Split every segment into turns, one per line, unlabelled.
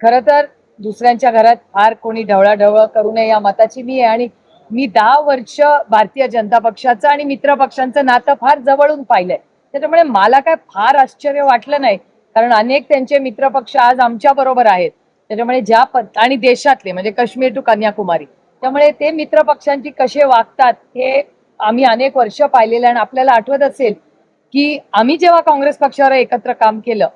खर तर दुसऱ्यांच्या घरात फार कोणी ढवळाढवळ करू नये या मताची मी आहे आणि मी दहा वर्ष भारतीय जनता पक्षाचं आणि मित्र पक्षांचं नातं फार जवळून पाहिलंय. त्याच्यामुळे मला काय फार आश्चर्य वाटलं नाही. कारण अनेक त्यांचे मित्र पक्ष आज आमच्या बरोबर आहेत. त्याच्यामुळे ज्या पद आणि देशातले म्हणजे काश्मीर टू कन्याकुमारी. त्यामुळे ते मित्र पक्षांची कसे वागतात हे आम्ही अनेक वर्ष पाहिलेलं आणि आपल्याला आठवत असेल की आम्ही जेव्हा काँग्रेस पक्षावर एकत्र काम केलं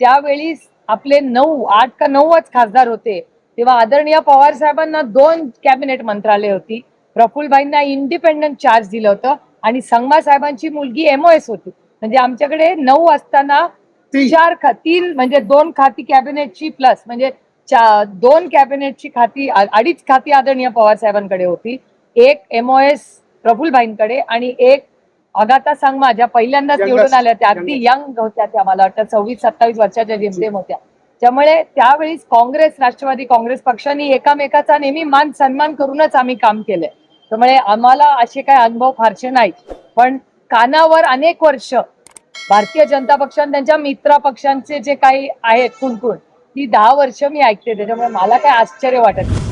त्यावेळी आपले नऊ आठ का नऊच खासदार होते तेव्हा आदरणीय पवार साहेबांना दोन कॅबिनेट मंत्रालय होती. प्रफुल्लभाईंना इंडिपेंडंट चार्ज दिलं होतं आणि संगमा साहेबांची मुलगी एमओएस होती. म्हणजे आमच्याकडे नऊ असताना चार तीन म्हणजे दोन खाती कॅबिनेटची प्लस म्हणजे दोन कॅबिनेटची खाती अडीच खाती आदरणीय पवार साहेबांकडे होती. एक एमओएस प्रफुल्लभाईंकडे आणि एक अगाता सांगमा ज्या पहिल्यांदाच. निवडून आल्या त्या. अगदी यंग होत्या त्या मला वाटतं सव्वीस सत्तावीस वर्षाच्या जेमतेम होत्या. त्यामुळे त्यावेळीच काँग्रेस राष्ट्रवादी काँग्रेस पक्षांनी एकामेकाचा नेहमी मान सन्मान करूनच आम्ही काम केलंय. त्यामुळे आम्हाला असे काही अनुभव फारसे नाहीत. पण कानावर अनेक वर्ष भारतीय जनता पक्ष आणि त्यांच्या मित्र पक्षांचे जे काही आहेत कुणकुण ती दहा वर्ष मी ऐकते. त्याच्यामुळे मला काय आश्चर्य वाटत नाही.